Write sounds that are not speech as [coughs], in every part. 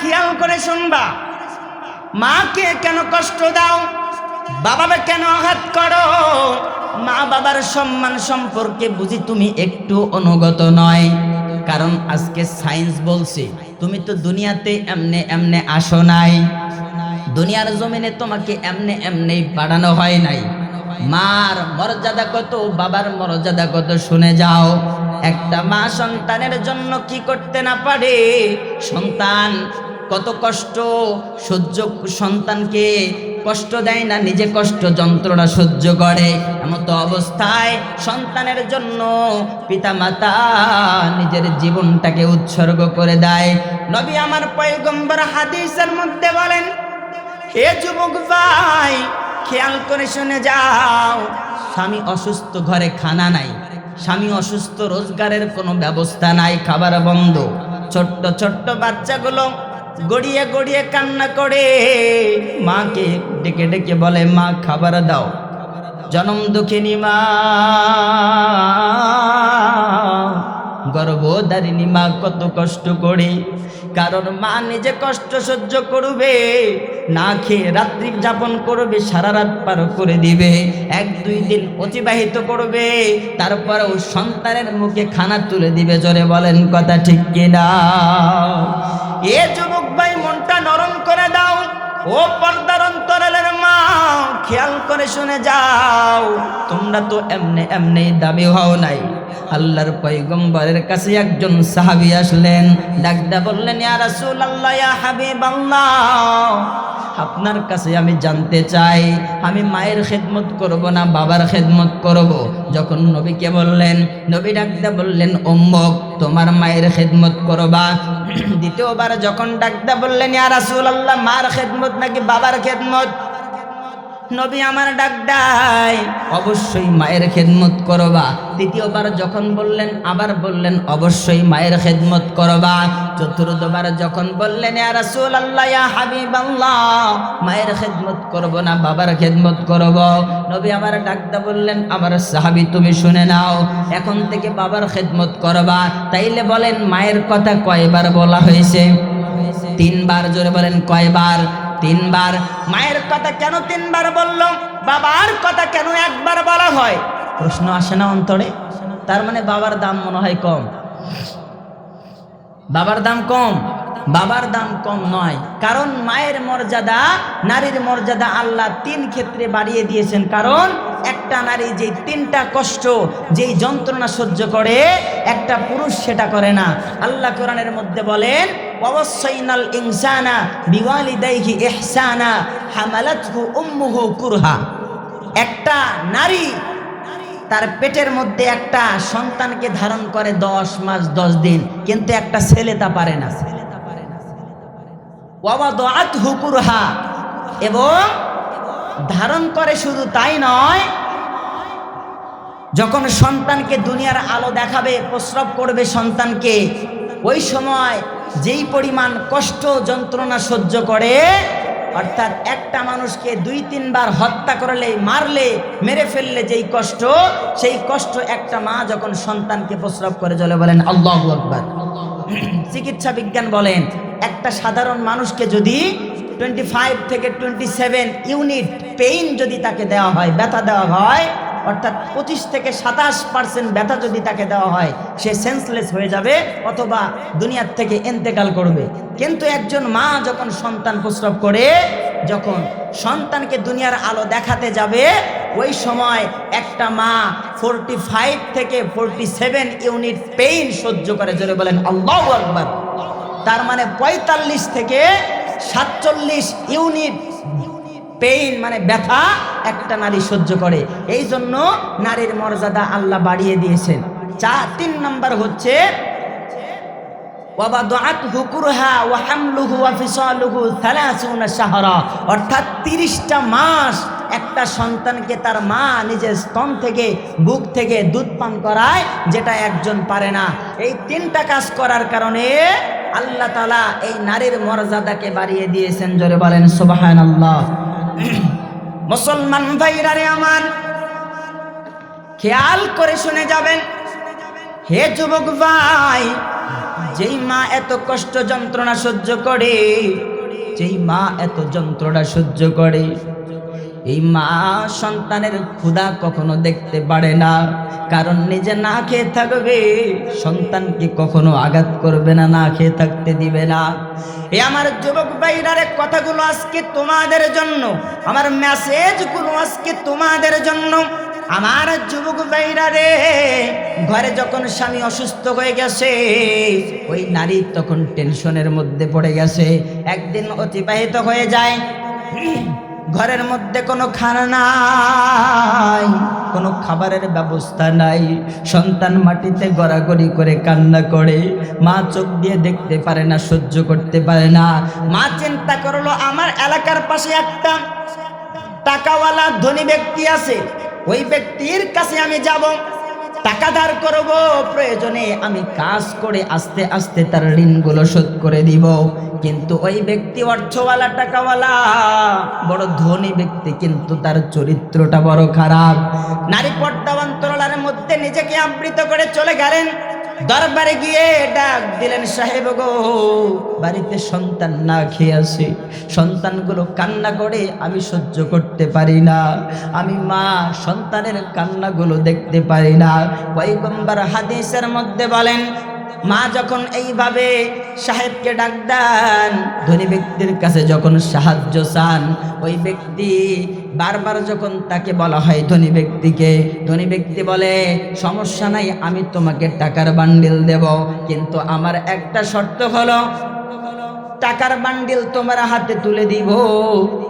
খেয়াল করে শুনবা। মাকে কেন কষ্ট দাও? বাবাকে কেন আঘাত করো? মা বাবার সম্মান সম্পর্কে বুঝি তুমি একটু অনুগত নয়। কারণ আজকে সায়েন্স বলছে, তুমি তো দুনিয়াতে এমনে এমনে আসো নাই। দুনিয়ার জমিনে তোমাকে এমনে এমনেই পাঠানো হয় নাই। মার মর্যাদা কত, বাবার মর্যাদা কত শুনে যাও। একটা মা সন্তানের জন্য কি করতে না পারে? সন্তান কত কষ্ট সহ্য সন্তানকে কষ্ট দেয় না, নিজে কষ্ট যন্ত্রণা সহ্য করে। এমতো অবস্থায় সন্তানের জন্য পিতা মাতা নিজের জীবনটাকে উৎসর্গ করে দেয়। নবী আমার পয়গম্বর হাদিসের মধ্যে বলেন, হে যুবক ভাই, খেয়াল করে শুনে যাও, স্বামী অসুস্থ ঘরে খানা নাই, স্বামী অসুস্থ রোজগারের কোনো ব্যবস্থা নাই, খাবার বন্ধ। ছোট্ট ছোট্ট বাচ্চাগুলো গড়িয়ে গড়িয়ে কান্না করে। মাকে ডেকে ডেকে বলে, মা, খাবার দাও। জনম দুঃখিনী মা। গর্ভধারিণী মা, কত কষ্ট করে। কারণ মা নিজে কষ্ট সহ্য করবে। না খেয়ে রাত্রি যাপন করবে, সারা রাত পার করে দিবে। এক, দুই দিন অতিবাহিত করবে। তারপরেও সন্তানের মুখে খানা তুলে দিবে। জোরে বলেন, কথা ঠিক কিনা? এ নরম করে দাও। ও পর্দার অন্তরে খেয়াল করে শুনে যাও, তোমরা তো এমনে এমনি দাবি হও নাই। আল্লাহর পয়গম্বরের কাছে একজন সাহাবী আসলেন ডাকদা বললেন, ইয়া রাসূলুল্লাহ, ইয়া হাবিবাল্লাহ, আপনার কাছে আমি জানতে চাই, আমি মায়ের খেদমত করব না বাবার খেদমত করব? যখন নবীকে বললেন, নবী ডাকদা বললেন অম্মক তোমার মায়ের খেদমত করবা? [clears throat] দ্বিতীয়বার যখন ডাকদা বললেন, ইয়া রাসূলুল্লাহ, মার খেদমত নাকি বাবার খেদমত? নবী আমার ডাক দেয়। অবশ্যই মায়ের খেদমত করবা। তৃতীয়বার যখন বললেন, আবার বললেন, অবশ্যই মায়ের খেদমত করবা। চতুর্থবার যখন বললেন, ইয়া রাসূলুল্লাহ, ইয়া হাবিবাল্লাহ মায়ের খেদমত করব না, বাবার খেদমত করব। নবী আমার ডাকদা বললেন, আমার সাহাবী, তুমি শুনে নাও, এখন থেকে বাবার খেদমত করবা। তাইলে বলেন, মায়ের কথা কয়বার বলা হয়েছে? তিনবার জোরে বলেন, কয়বার? তিনবার। মায়ের কথা কেন তিনবার বলল? বাবার কথা কেন একবার বলা হয়? প্রশ্ন আসে না অন্তরে? তার মানে বাবার দাম মনে হয় কম। বাবার দাম কম? বাবার দাম কম নয়। কারণ মায়ের মর্যাদা, নারীর মর্যাদা আল্লাহ তিন ক্ষেত্রে বাড়িয়ে দিয়েছেন। কারণ একটা নারী যে তিনটা কষ্ট, যেই যন্ত্রণা সহ্য করে, একটা পুরুষ সেটা করে না। আল্লাহ কোরআনের মধ্যে বলেন অবশ্যইনাল ইনসানা বিওয়ালিদাইহি ইহসানা হামালাতহু উম্মুহু কুরহা একটা নারী তার পেটের মধ্যে একটা সন্তানকে ধারণ করে দশ মাস, দশ দিন, কিন্তু একটা ছেলে তা পারে না। হুকুরহা এবং ধারণ করে শুধু তাই নয়, যখন সন্তানকে দুনিয়ার আলো দেখাবে, প্রস্রাব করবে সন্তানকে ওই সময় যেই পরিমাণ কষ্ট, যন্ত্রণা সহ্য করে, অর্থাৎ একটা মানুষকে দুই, তিনবার হত্যা করলে মারলে, মেরে ফেললে যেই কষ্ট, সেই কষ্ট একটা মা যখন সন্তানকে প্রস্রাব করে চলে বলেন, আল্লাহ আকবর। [clears throat] চিকিৎসা বিজ্ঞান বলেন, একটা সাধারণ মানুষকে যদি টোয়েন্টি ফাইভ থেকে টোয়েন্টি সেভেন ইউনিট পেইন যদি তাকে দেওয়া হয়, ব্যথা দেওয়া হয় অর্থাৎ পঁচিশ থেকে সাতাশ পার্সেন্ট ব্যথা যদি তাকে দেওয়া হয়, সে সেন্সলেস হয়ে যাবে অথবা দুনিয়ার থেকে এন্তেকাল করবে। কিন্তু একজন মা যখন সন্তান প্রস্রাব করে, যখন সন্তানকে দুনিয়ার আলো দেখাতে যাবে, ওই সময় একটা মা ফোরটি ফাইভ থেকে ফোরটি সেভেন ইউনিট পেইন সহ্য করে, জোরে বলেন, আল্লাহ আকবর। তার মানে পঁয়তাল্লিশ থেকে সাতচল্লিশ ইউনিট পেইন মানে ব্যথা একটা নারী সহ্য করে। এই জন্য নারীর মর্যাদা আল্লাহ বাড়িয়ে দিয়েছেন। চার, তিন নম্বর হচ্ছে অর্থাৎ তিরিশটা মাস একটা সন্তানকে তার মা নিজের থেকে, বুক থেকে দুধ পান করায়, যেটা একজন পারে না। এই তিনটা কাজ করার কারণে আল্লাহ তালা এই নারীর মর্যাদাকে বাড়িয়ে দিয়েছেন। জোরে বলেন আল্লাহ [coughs] মুসলমান ভাইরা রে আমার, খেয়াল করে শুনে যাবেন। হে যুবক ভাই, যেই মা এত কষ্ট যন্ত্রণা সহ্য করে, যেই মা এত যন্ত্রণা সহ্য করে এই মা সন্তানের ক্ষুধা কখনো দেখতে পারে না। কারণ নিজে না খেয়ে থাকবে সন্তানকে কখনো আঘাত করবে না না খেয়ে থাকতে দিবে না। এই আমার যুবক ভাইরারে কথাগুলো আজকে তোমাদের জন্য, আমার মেসেজগুলো আজকে তোমাদের জন্য। আমার যুবক ভাইরা, রে, ঘরে যখন স্বামী অসুস্থ হয়ে গেছে, ওই নারী তখন টেনশনের মধ্যে পড়ে গেছে। একদিন অতিবাহিত হয়ে যায়। ঘরের মধ্যে কোনো খানা নাই, কোনো খাবারের ব্যবস্থা নাই। সন্তান মাটিতে গড়াগড়ি করে কান্না করে, মা চোখ দিয়ে দেখতে পারে না, সহ্য করতে পারে না। মা চিন্তা করল, আমার এলাকার পাশে একটা টাকাওয়ালা ধনী ব্যক্তি আছে, ওই ব্যক্তির কাছে আমি যাব। টাকা ধার করব, প্রয়োজনে আমি কাজ করে আস্তে আস্তে তার ঋণগুলো শোধ করে দিব। কিন্তু ওই ব্যক্তি অর্থওয়ালা, টাকাওয়ালা, বড় ধনী ব্যক্তি, কিন্তু তার চরিত্রটা বড় খারাপ। নারী পর্দা অন্তরালের মধ্যে নিজেকে আবৃত করে চলে গেলেন। দরবারে গিয়ে ডাক দিলেন, সাহেব গো, বাড়িতে সন্তান না খেয়ে আসে সন্তানগুলো কান্না করে আমি সহ্য করতে পারি না। আমি মা, সন্তানের কান্নাগুলো দেখতে পারি না। পয়গম্বর হাদিসের মধ্যে বলেন মা যখন এইভাবে সাহেবকে ডাক দেন, ধনী ব্যক্তির কাছে যখন সাহায্য চান, ওই ব্যক্তি বারবার যখন তাকে বলা হয় ধনী ব্যক্তিকে, ধনী ব্যক্তি বলে, সমস্যা নাই, আমি তোমাকে টাকার বান্ডিল দেব। কিন্তু আমার একটা শর্ত হলো, টাকার বান্ডিল তোমার হাতে তুলে দিব।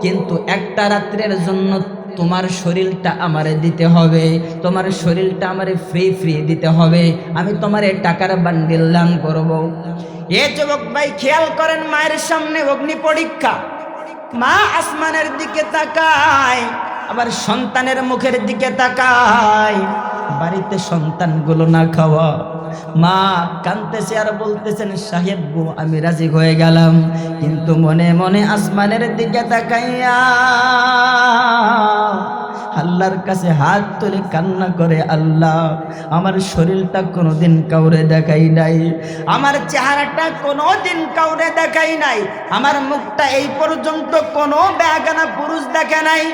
কিন্তু একটা রাত্রের জন্য তোমার শরীরটা আমারে দিতে হবে, তোমার শরীরটা আমারে ফ্রি ফ্রি দিতে হবে। আমি তোমার টাকার বান্ডিল দান করব। এ যুবক ভাই, খেয়াল করেন মায়ের সামনে অগ্নি পরীক্ষা। মা আসমানের দিকে তাকায়, আবার সন্তানের মুখের দিকে তাকায়। বাড়িতে সন্তানগুলো না খাওয়া। মা কানতেছে আর বলতেছেন, সাহেব গো, আমি রাজি হয়ে গেলাম। কিন্তু মনে মনে আসমানের দিকে তাকাইয়া আল্লাহর কাছে হাত তুলে কান্না করে, আল্লাহ, আমার শরীরটা কোনোদিন কাউরে দেখাই নাই। আমার চেহারাটা কোনোদিন কাউরে দেখাই নাই। আমার মুখটা এই পর্যন্ত কোনো ব্যাগানা পুরুষ দেখে নাই।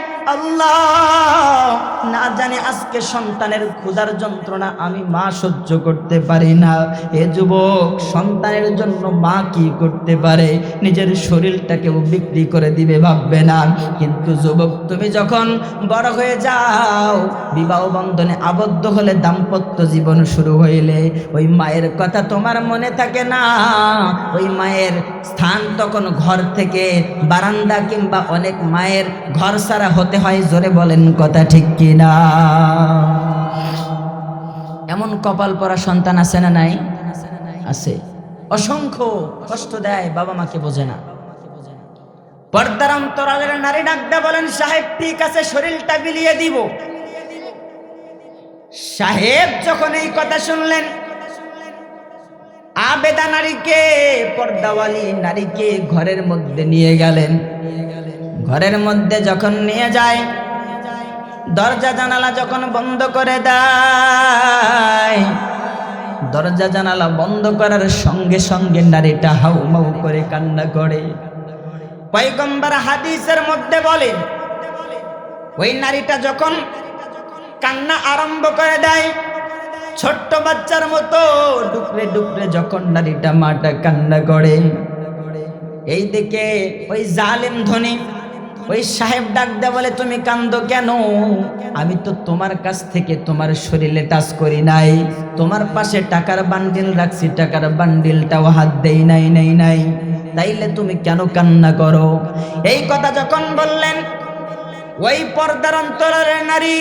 না জানি আজকে সন্তানের ক্ষুধার যন্ত্রণা আমি মা সহ্য করতে পারি না। এ যুবক, সন্তানের জন্য মা কি করতে পারে? নিজের শরীরটাকেও বিক্রি করে দিবে, ভাববে না। কিন্তু যুবক, তুমি যখন বড় হয়ে যাও, বিবাহ বন্ধনে আবদ্ধ হলে দাম্পত্য জীবন শুরু হইলে, ওই মায়ের কথা তোমার মনে থাকে না? ওই মায়ের স্থান তখন ঘর থেকে বারান্দা কিংবা অনেক মায়ের ঘর সারা হতে হয়, জোরে বলেন কথা ঠিক কিনা? এমন কপাল পরা সন্তান আছে না নাই? আছে। অসংখ্য কষ্ট দেয়, বাবা মাকে বোঝে না। পর্দার অন্তরালের নারী ডাকতে বলেন, সাহেব, ঠিক আছে, শরীরটা বিলিয়ে দিব। সাহেব যখন এই কথা শুনলেন, আবেদা নারীকে, পর্দাওয়ালি নারীকে ঘরের মধ্যে নিয়ে গেলেন। ঘরের মধ্যে যখন নিয়ে যায়, দরজা জানালা যখন বন্ধ করে দেয়, দরজা জানালা বন্ধ করার সঙ্গে সঙ্গে নারীটা হাউ মাউ করে কান্না করে। পয়গম্বর হাদিসের মধ্যে বলে, ওই নারীটা যখন কান্না আরম্ভ করে দেয়, ছোট্ট বাচ্চার মতো ডুকরে ডুকরে যখন নারীটা মাটা কান্না করে। এই দিকে ওই জালেম ধনী ওই সাহেব ডাক দে বলে, তুমি কান্দো কেন? আমি তো তোমার কাছ থেকে তোমার শরীরে টাচ করি নাই। তোমার পাশে টাকার বান্ডিল রাখছি, টাকার বান্ডিলটাও হাত দেই নাই নাই নাই। তাইলে তুমি কেন কান্না করো? এই কথা যখন বললেন, ওই পর্দার অন্তরের নারী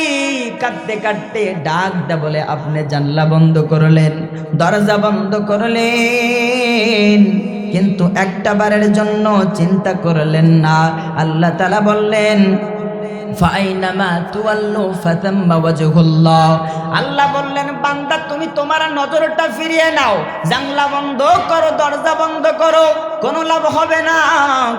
কাঁদতে কাঁদতে ডাক দে বলে, আপনি জানলা বন্ধ করলেন, দরজা বন্ধ করলেন। কিন্তু একটা বারের জন্য চিন্তা করলেন না। আল্লাহ তালা বললেন আল্লাহ বললেন, বান্দা, তুমি তোমার নজরটা ফিরিয়ে নাও। জানলা বন্ধ করো, দরজা বন্ধ করো, কোনো লাভ হবে না।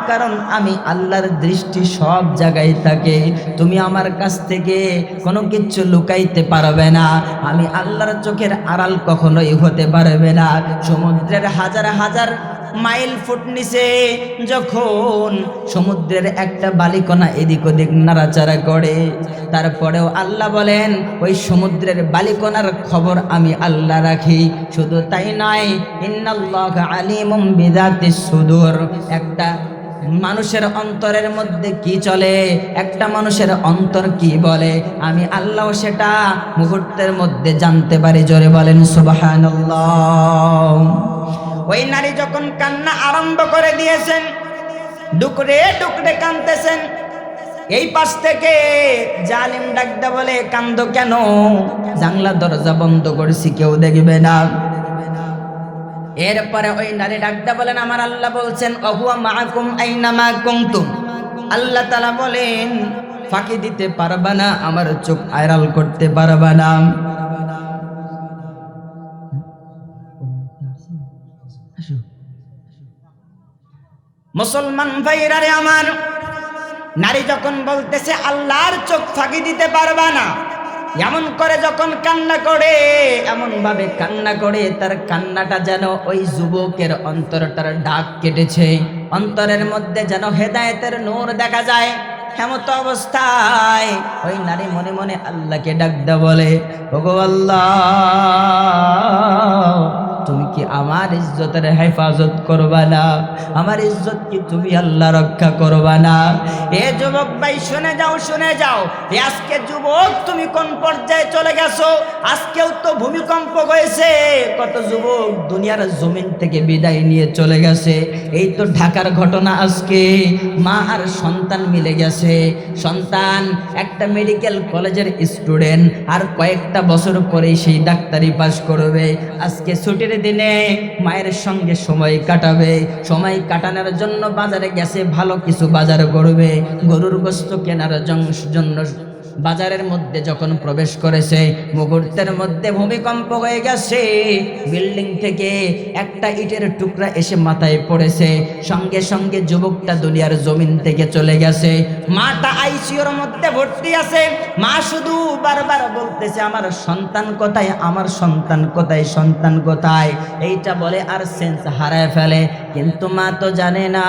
কারণ আমি আল্লাহর দৃষ্টি সব জায়গায় থাকে। তুমি আমার কাছ থেকে কোনো কিচ্ছু লুকাইতে পারবে না। আমি আল্লাহর চোখের আড়াল কখনোই হতে পারবে না। সমুদ্রের হাজার হাজার মাইল ফুট নিচে যখন সমুদ্রের একটা বালিকণা এদিক ওদিক নাড়াচাড়া করে, তারপরেও আল্লাহ বলেন, ওই সমুদ্রের বালিকণার খবর আমি আল্লাহ রাখি। শুধু তাই নয়, ইন্নাল্লাহ আলিমুম বিদাতিস সুদূর। একটা মানুষের অন্তরের মধ্যে কি চলে? একটা মানুষের অন্তর কি বলে? আমি আল্লাহ সেটা মুহূর্তের মধ্যে জানতে পারি। জোরে বলেন, সুবহানাল্লাহ। ওই নারী যখন কান্না আরম্ভ করে দিয়েছেন, ডুকরে ডুকরে কানতেছেন এই পাশ থেকে জালিম ডাকদা বলে, কান্দ কেন? জাংলা দরজা বন্ধ করেছি, কেউ দেখবে না। এরপরে ওই নারী ডাকদা বলেন, আমার আল্লাহ বলছেন, অহুয়া মাকুম আইনা মা কুমতুম আল্লাহ তালা বলেন, ফাঁকি দিতে পারবা না, আমার চোখ আয়রাল করতে পারবা না। মুসলমান ভাইরারে আমার, নারী যখন বলতেছে আল্লাহর চোখ ফাঁকি দিতে পারবা না, এমন করে যখন কান্না করে, এমন ভাবে কান্না করে তার কান্নাটা যেন ওই যুবকের অন্তরটার ডাক কেটেছে, অন্তরের মধ্যে যেন হেদায়েতের নূর দেখা যায়। হেমত অবস্থায় ওই নারী মনে মনে আল্লাহকে ডাকদা বলে, ওগো আল্লাহ, তুমি কি আমার ইজ্জতের হেফাজত করবা না। আমার ইজ্জত কি তুমি আল্লাহ রক্ষা করবা না? এ যুবক ভাই, শুনে যাও শুনে যাও। এ আজকে যুবক, তুমি কোন পর্যায়ে চলে গেছো? আজকেও তো ভূমিকম্প হয়েছে। কত যুবক দুনিয়ার জমিন থেকে বিদায় নিয়ে চলে গেছে। এই তো ঢাকার ঘটনা আজকে। মা আর সন্তান মিলে গেছে। সন্তান একটা মেডিকেল কলেজের স্টুডেন্ট আর কয়েকটা বছর পরেই সেই ডাক্তারি পাস করবে। আজকে ছুটির দিনে মায়ের সঙ্গে সময় কাটাবে। সময় কাটানোর জন্য বাজারে গেছে, ভালো কিছু বাজার করবে। গরুর গোস্ত কেনার জন- জন্য বাজারের মধ্যে যখন প্রবেশ করেছে, মুহূর্তের মধ্যে ভূমিকম্প হয়ে গেছে। বিল্ডিং থেকে একটা ইটের টুকরা এসে মাথায় পড়েছে। সঙ্গে সঙ্গে যুবকটা দুনিয়ার জমিন থেকে চলে গেছে। মাটা আইসিওর মধ্যে ভর্তি আছে। মা শুধু বারবার বলতেছে, আমার সন্তান কোথায়? আমার সন্তান কোথায়? সন্তান কোথায়? এইটা বলে আর সেন্স হারায় ফেলে। কিন্তু মা তো জানে না,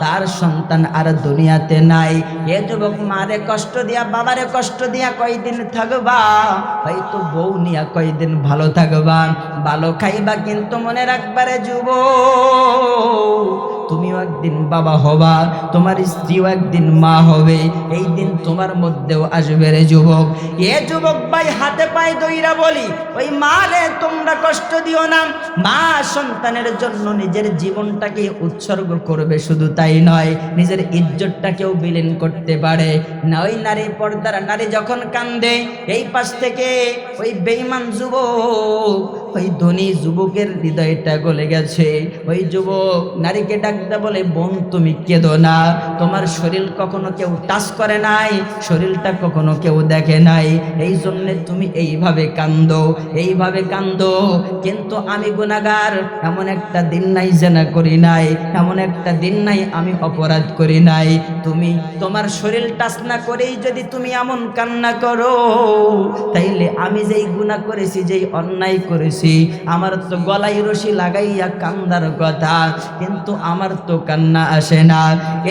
তার সন্তান আর দুনিয়াতে নাই। এ যুবক মারে কষ্ট দিয়া, বাবারে কষ্ট দিয়া কয়দিন থাকবা? হয়তো বউ নিয়া কয়দিন ভালো থাকবা। ভালো খাইবা কিন্তু মনে রাখবারে যুব তুমিও একদিন বাবা হবা, তোমার স্ত্রীও একদিন মা হবে, এই দিন তোমার মধ্যেও আসবে রে যুবক। এ যুবক ভাই হাতে পায়ে দইরা বলি, ওই মা রে, তোমরা কষ্ট দিও না। মা সন্তানের জন্য নিজের জীবনটাকে উৎসর্গ করবে শুধু তাই নয়, নিজের ইজ্জতটাকেও বিলীন করতে পারে। না, ওই নারী পর্দার নারী যখন কান্দে, এই পাশ থেকে ওই বেইমান যুবক ওই ধনী যুবকের হৃদয়টা গলে গেছে। ওই যুবক নারীকে ডাকতে বলে, বোন, তুমি কেঁদো না। তোমার শরীর কখনো কেউ টাচ করে নাই, শরীরটা কখনো কেউ দেখে নাই। এই জন্যে তুমি এইভাবে কান্দো এইভাবে কান্দো কিন্তু আমি গুণাগার এমন একটা দিন নাই জেনা করি নাই, এমন একটা দিন নাই আমি অপরাধ করি নাই। তুমি তোমার শরীর টাচ না করেই যদি তুমি এমন কান্না করো, তাইলে আমি যেই গুণা করেছি, যেই অন্যায় করেছি আমার তো গলায় রশি লাগাইয়া কান্দার কথা, কিন্তু আমার তো কান্না আসে না।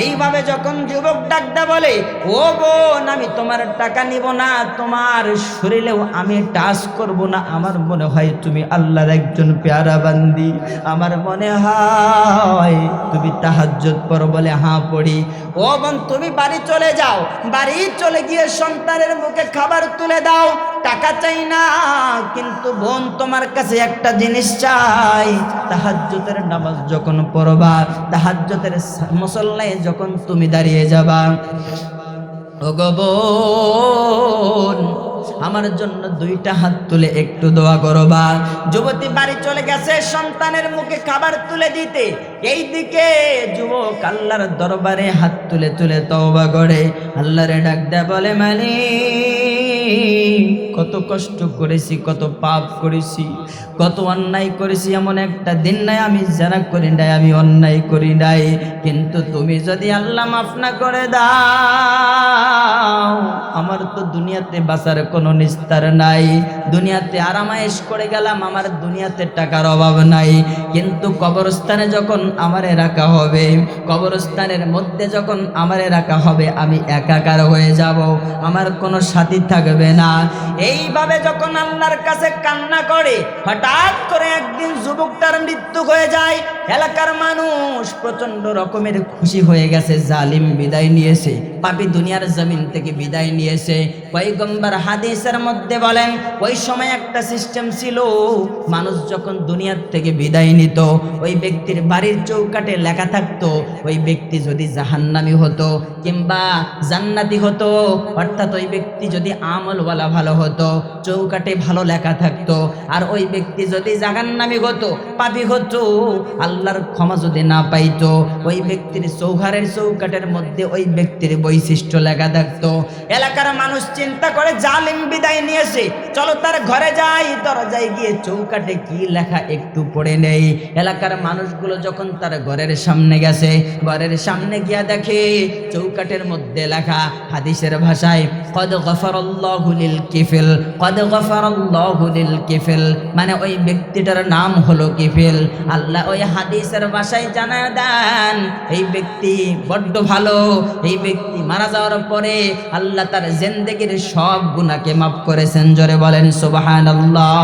এইভাবে যখন যুবক ডাকদা বলে, ও বোন আমি তোমার টাকা নিব না, তোমার শরীরেও আমি টাচ করব না, আমার মনে হয় তুমি আল্লাহর একজন পেয়ারা বান্দি। আমার মনে হয় তুমি তাহাজ্জুদ পড়ো বলে হাঁ পড়ি। ও বোন, তুমি বাড়ি চলে যাও, বাড়ি চলে গিয়ে সন্তানের মুখে খাবার তুলে দাও। টাকা চাই না, কিন্তু বোন তোমার কাছে একটা জিনিস চাই। তাহাজ্জুদের নামাজ যখন পড়বা, তাহাজ্জুদের মুসল্লায় যখন তুমি দাঁড়িয়ে যাবা ও বোন, আমার জন্য দুইটা হাত তুলে একটু দোয়া করবা। যুবতী বাড়ি চলে গেছে, সন্তানের মুখে খাবার তুলে দিতে। এই দিকে যুবক আল্লাহর দরবারে হাত তুলে তুলে তওবা করে। আল্লাহরে ডাক দেয় বলে মানে কত কষ্ট করেছি, কত পাপ করেছি, কত অন্যায় করেছি, এমন একটা দিন নাই, আমি যারা করি নাই, আমি অন্যায় করি নাই। কিন্তু তুমি যদি আল্লাহ মাফ না করে দাও, আমার তো দুনিয়াতে বাঁচার কোনো নিস্তার নাই। দুনিয়াতে আরামায়েশ করে গেলাম, আমার দুনিয়াতে টাকার অভাব নাই। কিন্তু কবরস্থানে যখন আমারে রাখা হবে, কবরস্থানের মধ্যে যখন আমারে রাখা হবে, আমি একাকার হয়ে যাব। আমার কোনো সাথী থাকবে না। এইভাবে যখন আল্লাহর কাছে কান্না করে হঠাৎ করে একদিন যুবকটার মৃত্যু হয়ে যায়। এলাকার মানুষ প্রচণ্ড রকমের খুশি হয়ে গেছে, জালিম বিদায় নিয়েছে, পাপি দুনিয়ার জমিন থেকে বিদায় নিয়েছে। পয়গম্বর হাদিসের মধ্যে বলেন, ওই সময় একটা সিস্টেম ছিল, মানুষ যখন দুনিয়ার থেকে বিদায় নিত, ওই ব্যক্তির বাড়ির চৌকাটে লেখা থাকতো, ওই ব্যক্তি যদি জাহান্নামি হতো কিংবা জান্নাতি হতো, অর্থাৎ ওই ব্যক্তি যদি আমলওয়ালা ভালো হতো, চৌকাটে ভালো লেখা থাকতো, আর ওই ব্যক্তি যদি জাহান্নামি হতো, পাপি হতো আল্লাহর ক্ষমা যদি না পাইতো, ওই ব্যক্তির চৌঘারের চৌকাটের মধ্যে ওই ব্যক্তির বৈশিষ্ট্য লেখা থাকতো। এলাকার মানুষ চিন্তা করে, জালিম বিদায় নিয়েছে, চলো তার ঘরে যাই। দরজায় গিয়ে চৌকাটে কি লেখা একটু পড়ে নেই। এলাকার মানুষগুলো যখন তার ঘরের সামনে গেছে, ঘরের সামনে গিয়া দেখে চৌকাটের মধ্যে লেখা হাদিসের ভাষায়, কদ গফারাল্লাহু লিল কিফিল, কদ গফারাল্লাহু লিল কিফিল। মানে ওই ব্যক্তিটার নাম হলো কিফিল। আল্লাহ ওই হাদিসের ভাষায় জানায় দেন, এই ব্যক্তি বড্ড ভালো। এই ব্যক্তি মারা যাওয়ার পরে আল্লাহ তার জিন্দেগির সব গুণাকে মাফ করেছেন। জোরে বলেন, সুবহানাল্লাহ।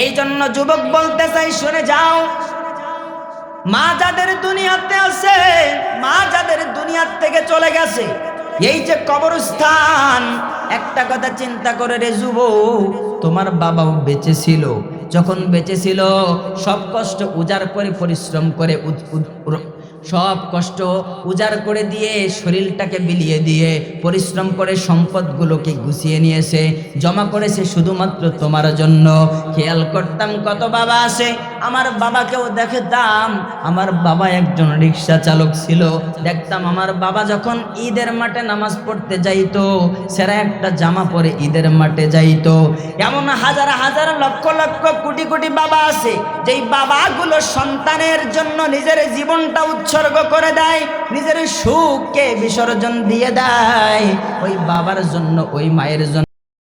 এই জন্য যুবক বলতে চাই শুনে যাও। মা যাদের দুনিয়াতে আছে, মা যাদের দুনিয়ার থেকে চলে গেছে এই যে কবরস্থান, একটা কথা চিন্তা করে রে যুব তোমার বাবাও বেঁচে ছিল। যখন বেঁচে ছিল, সব কষ্ট উজাড় করে পরিশ্রম করে সব কষ্ট উজাড় করে দিয়ে শরীরটাকে বিলিয়ে দিয়ে পরিশ্রম করে সম্পদগুলোকে গুছিয়ে নিয়েছে, জমা করেছে শুধুমাত্র তোমার জন্য। খেয়াল করতাম কত বাবা আসে আমার বাবাকেও দেখতাম। আমার বাবা একজন রিক্সা চালক ছিল। দেখতাম আমার বাবা যখন ঈদের মাঠে নামাজ পড়তে যাইতো, সেরা একটা জামা পরে ঈদের মাঠে যাইতো। এমন হাজার হাজার লক্ষ লক্ষ কোটি কোটি বাবা আছে, যেই বাবাগুলো সন্তানের জন্য নিজের জীবনটা উৎসর্গ করে দেয়, নিজের সুখকে বিসর্জন দিয়ে দেয়। ওই বাবার জন্য, ওই মায়ের জন্য